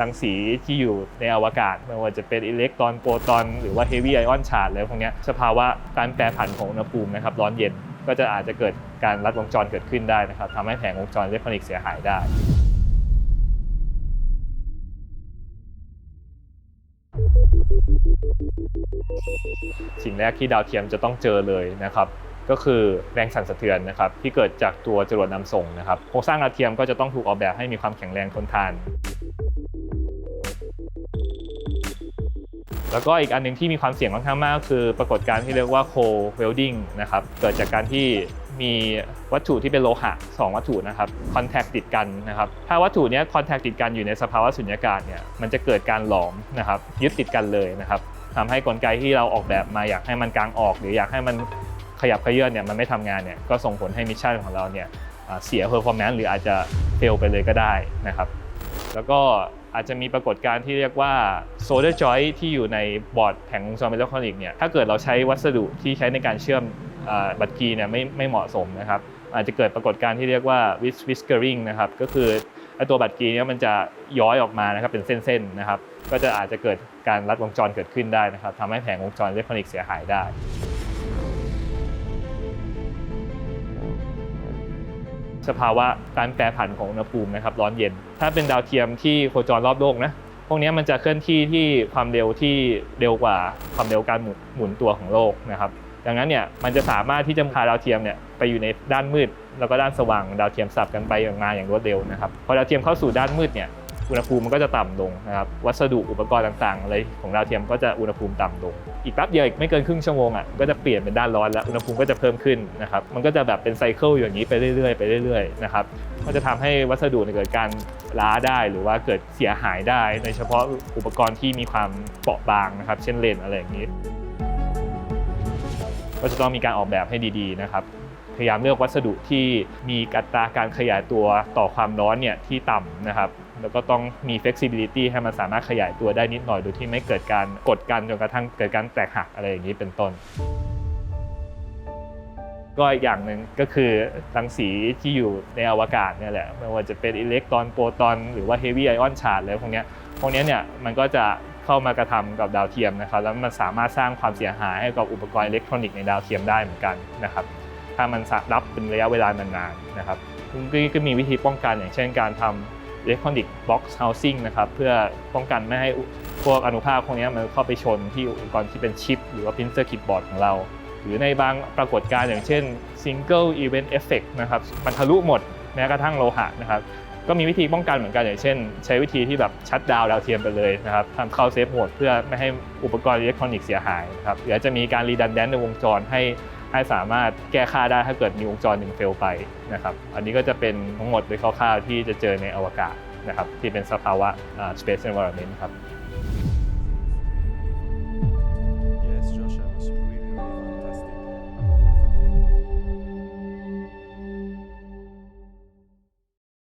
รังสีที่อยู่ในอวกาศไม่ว่าจะเป็นอิเล็กตรอนโปรตอน หรือว่าเฮฟวี่ไอออนชาร์ดอะไรพวกนี้สภาวะการแปรผันของอุณหภูมินะครับร้อนเย็นก็จะอาจจะเกิดการลัดวงจรเกิดขึ้นได้นะครับทำให้แผงวงจรอิเล็กทรอนิกส์เสียหายได้สิ่งแรกที่ดาวเทียมจะต้องเจอเลยนะครับก็คือแรงสั่นสะเทือนนะครับที่เกิดจากตัวจรวดนำส่งนะครับโครงสร้างดาวเทียมก็จะต้องถูกออกแบบให้มีความแข็งแรงทนทาน แล้วก็อีกอันหนึงที่มีความเสี่ยงค่อนข้างมากคือปรากฏการณ์ที่เรียกว่าโคเวลดิงนะครับเกิดจากการที่มีวัตถุที่เป็นโลหะ 2 วัตถุนะครับคอนแทคติดกันนะครับถ้าวัตถุนี้คอนแทคติดกันอยู่ในสภาวะสุญญากาศเนี่ยมันจะเกิดการหลอมนะครับยึดติดกันเลยนะครับทำให้กลไกที่เราออกแบบมาอยากให้มันกลางออก หรืออยากให้มันขยับเขยื้อนเนี่ยมันไม่ทำงานเนี่ยก็ส่งผลให้มิชชั่นของเราเนี่ยเสียเพอร์ฟอร์แมนซ์หรืออาจจะเฟลไปเลยก็ได้นะครับ แล้วก็อาจจะมีปรากฏการณ์ที่เรียกว่าโซเดอร์จอยที่อยู่ในบอร์ดแผงวงจรอิเล็กทรอนิกส์เนี่ยถ้าเกิดเราใช้วัสดุที่ใช้ในการเชื่อมบัตรคีเนี่ยไม่ไม่เหมาะสมนะครับอาจจะเกิดปรากฏการณ์ที่เรียกว่า whis whiskering นะครับก็คือตัวบัตรคีเนี่ยมันจะย้อยออกมานะครับเป็นเส้นๆนะครับก็จะอาจจะเกิดการลัดวงจรเกิดขึ้นได้นะครับทำให้แผงวงจรอิเล็กทรอนิกส์เสียหายได้ สภาวะการแปรผันของอุณหภูมินะครับร้อนเย็น ถ้าเป็นดาวเทียมที่โคจรรอบโลกนะพวกนี้มันจะเคลื่อนที่ที่ความเร็วที่เร็วกว่าความเร็วการหมุนหมุนตัวของโลกนะครับดังนั้นเนี่ยมันจะสามารถที่จะพาดาวเทียมเนี่ยไปอยู่ในด้านมืด แล้วก็ด้านสว่างดาวเทียมสับกันไปอย่าอย่างรวดเร็วนะครับพอดาวเทียมเข้าสู่ด้านมืดเนี่ย อุณหภูมิมันก็จะต่ำลงนะครับวัสดุอุปกรณ์ต่างๆอะไรของดาวเทียมก็จะอุณหภูมิต่ำลง อีกแป๊บเดียวอีกไม่เกินครึ่งชั่วโมงอะก็จะเปลี่ยนเป็นด้านร้อนแล้วอุณหภูมิก็จะเพิ่มขึ้นนะครับมันก็จะแบบเป็นไซเคิลอย่างนี้ไปเรื่อยๆไปเรื่อยๆนะครับก็จะทำให้วัสดุเกิดการล้าได้หรือว่าเกิดเสียหายได้ โดยเฉพาะอุปกรณ์ที่มีความเปราะบางนะครับ เช่นเลนอะไรอย่างนี้ ก็จะต้องมีการออกแบบให้ดีๆนะครับพยายามเลือกวัสดุที่มีอัตราการขยายตัวต่อความร้อนเนี่ยที่ต่ำนะครับ แล้วก็ต้องมี flexibility ให้มันสามารถขยายตัวได้นิดหน่อย โดยที่ไม่เกิดการกดกันจนกระทั่งเกิดการแตกหักอะไรอย่างนี้เป็นต้น ก็อีกอย่างหนึ่งก็คือรังสีที่อยู่ในอวกาศเนี่ยแหละไม่ว่าจะเป็นอิเล็กตรอนโปรตอน หรือว่าเฮฟวี่ไอออนชาร์ดอะไรพวกนี้พวกนี้เนี่ยมันก็จะเข้ามากระทำกับดาวเทียมนะครับแล้วมันสามารถสร้างความเสียหายให้กับอุปกรณ์อิเล็กทรอนิกส์ในดาวเทียมได้เหมือนกันนะครับถ้ามันรับเป็นระยะเวลานานๆนะครับก็ก็มีวิธีป้องกันอย่างเช่นการทำ อิเล็กทรอนิกส์บ็อกซ์เฮาซิ่งนะครับเพื่อป้องกันไม่ให้พวกอนุภาคพวกนี้มันเข้าไปชนที่อุปกรณ์ที่เป็นชิป หรือว่าพิมพ์เซอร์กิตบอร์ดของเรา หรือในบางปรากฏการณ์อย่างเช่น Single Event Effect นะครับมันทะลุหมดแม้กระทั่งโลหะนะครับก็มีวิธีป้องกันเหมือนกันอย่างเช่น ใช้วิธีที่แบบชัดดาวน์ดาวเทียมไปเลยนะครับทำเข้าเซฟโหมดเพื่อไม่ให้อุปกรณ์อิเล็กทรอนิกส์เสียหายนะครับหรือจจะมีการรีดันแดนในวงจรให้ ให้สามารถแก้ค่าได้ถ้าเกิดมีวงจรหนึ่งเฟลไปนะครับ อันนี้ก็จะเป็นทั้งหมดโดยคร่าวๆที่จะเจอในอวกาศนะครับที่เป็นสภาวะอ่า space environment ครับ